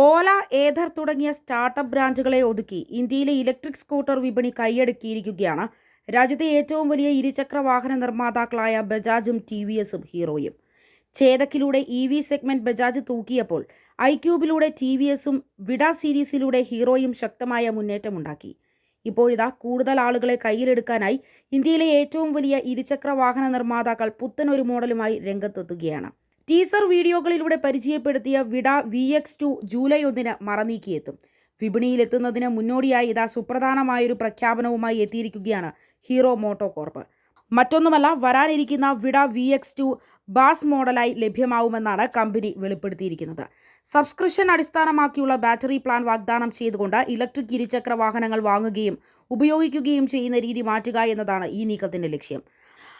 ഓല ഏഥർ തുടങ്ങിയ സ്റ്റാർട്ടപ്പ് ബ്രാൻഡുകളെ ഒതുക്കി ഇന്ത്യയിലെ ഇലക്ട്രിക് സ്കൂട്ടർ വിപണി കൈയടക്കിയിരിക്കുകയാണ്. രാജ്യത്തെ ഏറ്റവും വലിയ ഇരുചക്ര വാഹന നിർമ്മാതാക്കളായ ബജാജും ടി വി എസും ഹീറോയും. ഛേദക്കിലൂടെ ഇ വി സെഗ്മെന്റ് ബജാജ് തൂക്കിയപ്പോൾ ഐക്യൂബിലൂടെ ടി വി എസും വിഡ സീരീസിലൂടെ ഹീറോയും ശക്തമായ മുന്നേറ്റമുണ്ടാക്കി. ഇപ്പോഴിതാ കൂടുതൽ ആളുകളെ കയ്യിലെടുക്കാനായി ഇന്ത്യയിലെ ഏറ്റവും വലിയ ഇരുചക്ര വാഹന നിർമ്മാതാക്കൾ പുത്തനൊരു മോഡലുമായി രംഗത്തെത്തുകയാണ്. ടീസർ വീഡിയോകളിലൂടെ പരിചയപ്പെടുത്തിയ വിട വി എക്സ് ടു ജൂലൈ ഒന്നിന് മറനീക്കിയെത്തും. വിപണിയിലെത്തുന്നതിന് മുന്നോടിയായി ഇതാ സുപ്രധാനമായൊരു പ്രഖ്യാപനവുമായി എത്തിയിരിക്കുകയാണ് ഹീറോ മോട്ടോ കോർപ്പ് മറ്റൊന്നുമല്ല വരാനിരിക്കുന്ന Vida V X two BaaS മോഡലായി ലഭ്യമാവുമെന്നാണ് കമ്പനി വെളിപ്പെടുത്തിയിരിക്കുന്നത്. സബ്സ്ക്രിപ്ഷൻ അടിസ്ഥാനമാക്കിയുള്ള ബാറ്ററി പ്ലാൻ വാഗ്ദാനം ചെയ്തുകൊണ്ട് ഇലക്ട്രിക് ഇരുചക്ര വാഹനങ്ങൾ വാങ്ങുകയും ഉപയോഗിക്കുകയും ചെയ്യുന്ന രീതി മാറ്റുക എന്നതാണ് ഈ നീക്കത്തിന്റെ ലക്ഷ്യം.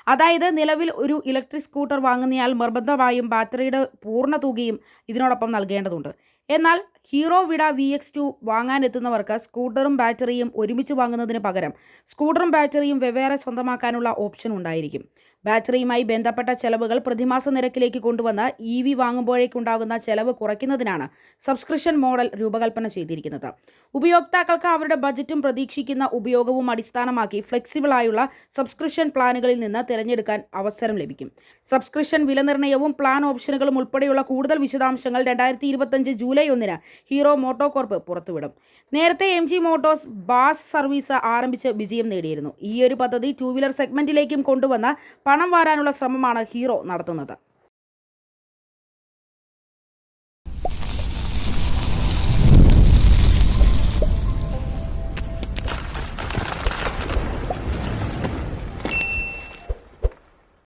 അതായത് നിലവിൽ ഒരു ഇലക്ട്രിക് സ്കൂട്ടർ വാങ്ങുന്നയാൾ നിർബന്ധമായും ബാറ്ററിയുടെ പൂർണ തുകയും ഇതിനോടൊപ്പം നൽകേണ്ടതുണ്ട്. എന്നാൽ Hero Vida V X two വാങ്ങാനെത്തുന്നവർക്ക് സ്കൂട്ടറും ബാറ്ററിയും ഒരുമിച്ച് വാങ്ങുന്നതിന് പകരം സ്കൂട്ടറും ബാറ്ററിയും വെവ്വേറെ സ്വന്തമാക്കാനുള്ള ഓപ്ഷൻ ഉണ്ടായിരിക്കും. ബാറ്ററിയുമായി ബന്ധപ്പെട്ട ചെലവുകൾ പ്രതിമാസ നിരക്കിലേക്ക് കൊണ്ടുവന്ന് ഇ വി വാങ്ങുമ്പോഴേക്കുണ്ടാകുന്ന ചെലവ് കുറയ്ക്കുന്നതിനാണ് സബ്സ്ക്രിപ്ഷൻ മോഡൽ രൂപകൽപ്പന ചെയ്തിരിക്കുന്നത്. ഉപയോക്താക്കൾക്ക് അവരുടെ ബജറ്റും പ്രതീക്ഷിക്കുന്ന ഉപയോഗവും അടിസ്ഥാനമാക്കി ഫ്ലെക്സിബിളായുള്ള സബ്സ്ക്രിപ്ഷൻ പ്ലാനുകളിൽ നിന്ന് തിരഞ്ഞെടുക്കാൻ അവസരം ലഭിക്കും. സബ്സ്ക്രിപ്ഷൻ വിലനിർണയവും പ്ലാൻ ഓപ്ഷനുകളും ഉൾപ്പെടെയുള്ള കൂടുതൽ വിശദാംശങ്ങൾ രണ്ടായിരത്തി ജൂലൈ ഒന്നിന് ഹീറോ മോട്ടോകോർപ്പ് പുറത്തുവിടും. നേരത്തെ M G Motors BaaS service ആരംഭിച്ച് വിജയം നേടിയിരുന്നു. ഈയൊരു പദ്ധതി ടൂ വീലർ സെഗ്മെന്റിലേക്കും കൊണ്ടുവന്ന് പണം വാരാനുള്ള ശ്രമമാണ് ഹീറോ നടത്തുന്നത്.